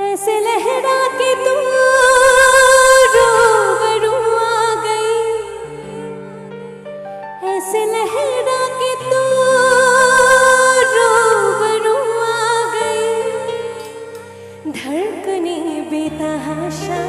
ऐसे लहरा के तू रूबरू आ गई। ऐसे लहरा के तू रूबरू आ गई। धड़कने बेतहाशा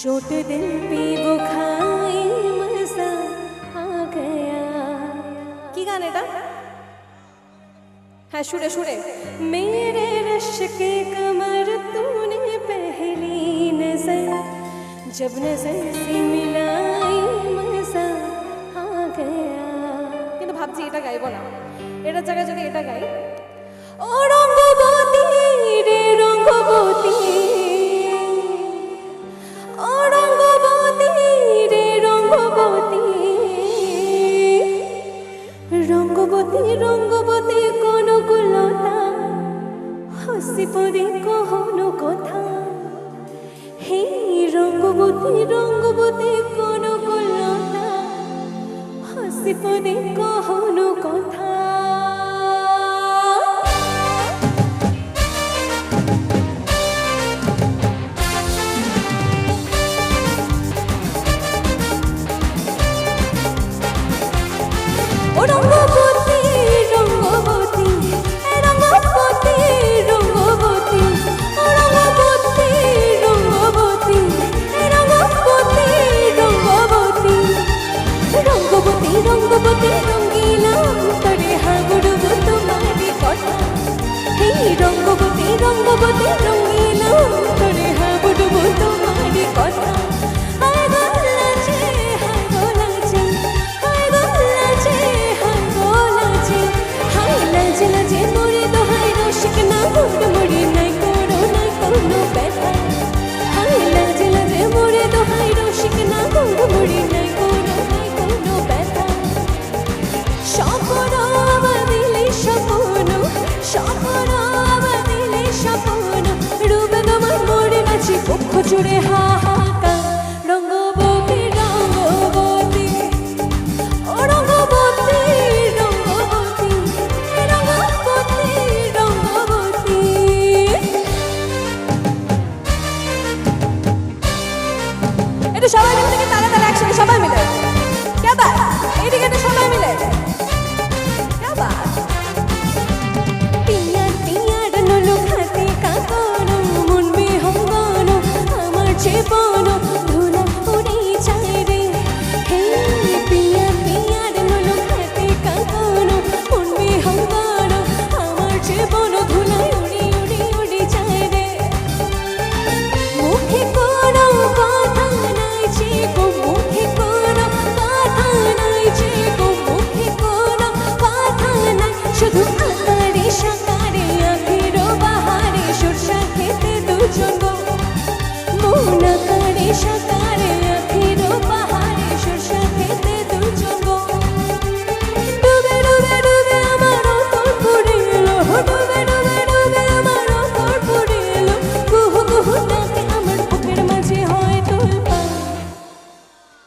चोट दिल पे वो खाई मजा आ गया কি গান এটা হ্যাঁ সুরে সুরে मेरे रश के कमर तूने पहली नजर जब नजर से मिलाई मजा आ गया কিন্তু ভাবছি এটা গাইবো না এটার জায়গায় যদি এটা গাই হাসি পরে কথা। হে রঙ্গবতী রঙ্গবতী কোন কল্যাণ হাসি পদে কহনো রঙ্গবতী রঙ্গবতী রঙিন তরে হাগুড়ব তোমারি কথা